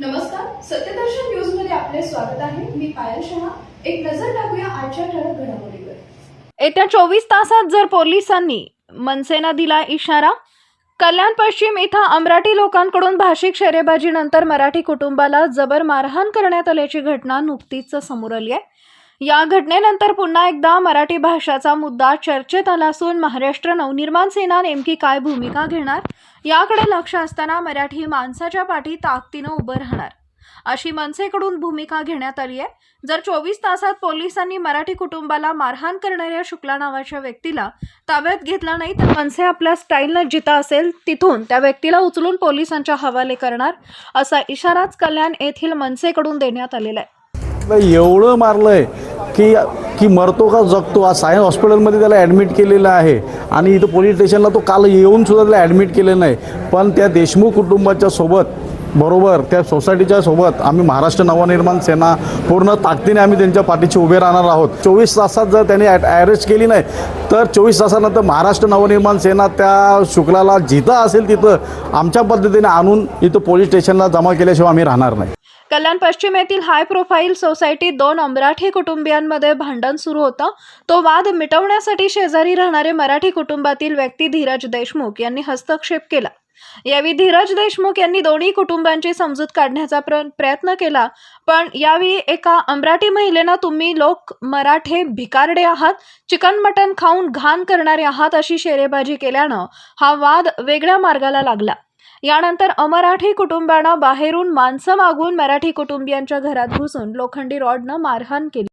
नमस्कार सत्यदर्शन न्यूजमध्ये आपले स्वागत आहे. मी पायल शहा. एक नजर टाकूया आजच्या ठळक घडामोडीवर. येत्या चोवीस तासात जर पोलिसांनी मनसेना दिला इशारा कल्याण पश्चिम इथं अमराठी लोकांकडून भाषिक शेरेबाजीनंतर मराठी कुटुंबाला जबर मारहाण करण्यात आल्याची घटना नुकतीच समोर आली आहे. या घटनेनंतर पुन्हा एकदा मराठी भाषाचा मुद्दा चर्चेत आला असून महाराष्ट्र नवनिर्माण सेना नेमकी काय भूमिका घेणार? याकडे लक्ष असताना मराठी माणसाच्या पाठी ताकदीनं उभं राहणार. अशी मनसेकडून भूमिका घेण्यात आली आहे. जर चोवीस तासात पोलिसांनी मराठी कुटुंबाला मारहाण करणाऱ्या शुक्ला नावाच्या व्यक्तीला ताब्यात घेतला नाही तर मनसे आपल्या स्टाईलनं जिता असेल तिथून त्या व्यक्तीला उचलून पोलिसांच्या हवाले करणार असा इशाराच कल्याण येथील मनसेकडून देण्यात आलेला आहे. एवढं मारलंय. की की मरतो का जगतो आज सायन्स हॉस्पिटलमध्ये त्याला ॲडमिट केलेलं आहे. आणि इथं पोलीस स्टेशनला तो काल येऊन सुद्धा त्याला ॲडमिट केलेलं नाही. पण त्या देशमुख कुटुंबाच्या सोबत बरोबर त्या सोसायटीच्या सोबत आम्ही महाराष्ट्र नवनिर्माण सेना पूर्ण ताकदीने आम्ही त्यांच्या पाठीशी उभे राहणार आहोत. चोवीस तासात जर त्यांनी अरेस्ट केली नाही तर चोवीस तासानंतर महाराष्ट्र नवनिर्माण सेना त्या शुक्लाला जिथं असेल तिथं आमच्या पद्धतीने आणून इथं पोलीस स्टेशनला जमा केल्याशिवाय आम्ही राहणार नाही. कल्याण पश्चिम येथील हाय प्रोफाईल सोसायटीत दोन अमराठी कुटुंबियांमध्ये भांडण सुरू होतं. तो वाद मिटवण्यासाठी शेजारी राहणारे मराठी कुटुंबातील व्यक्ती धीरज देशमुख यांनी हस्तक्षेप केला. यावेळी धीरज देशमुख यांनी दोन्ही कुटुंबांची समजूत काढण्याचा प्र प्रयत्न केला. पण यावेळी एका अमराठी महिलेनं तुम्ही लोक मराठे भिकारडे आहात चिकन मटन खाऊन घाण करणारे आहात अशी शेरेबाजी केल्यानं हा वाद वेगळ्या मार्गाला लागला. यानंतर अमराठी कुटुंबानं बाहेरून माणसं मागून मराठी कुटुंबियांच्या घरात घुसून लोखंडी रॉडनं मारहाण केली.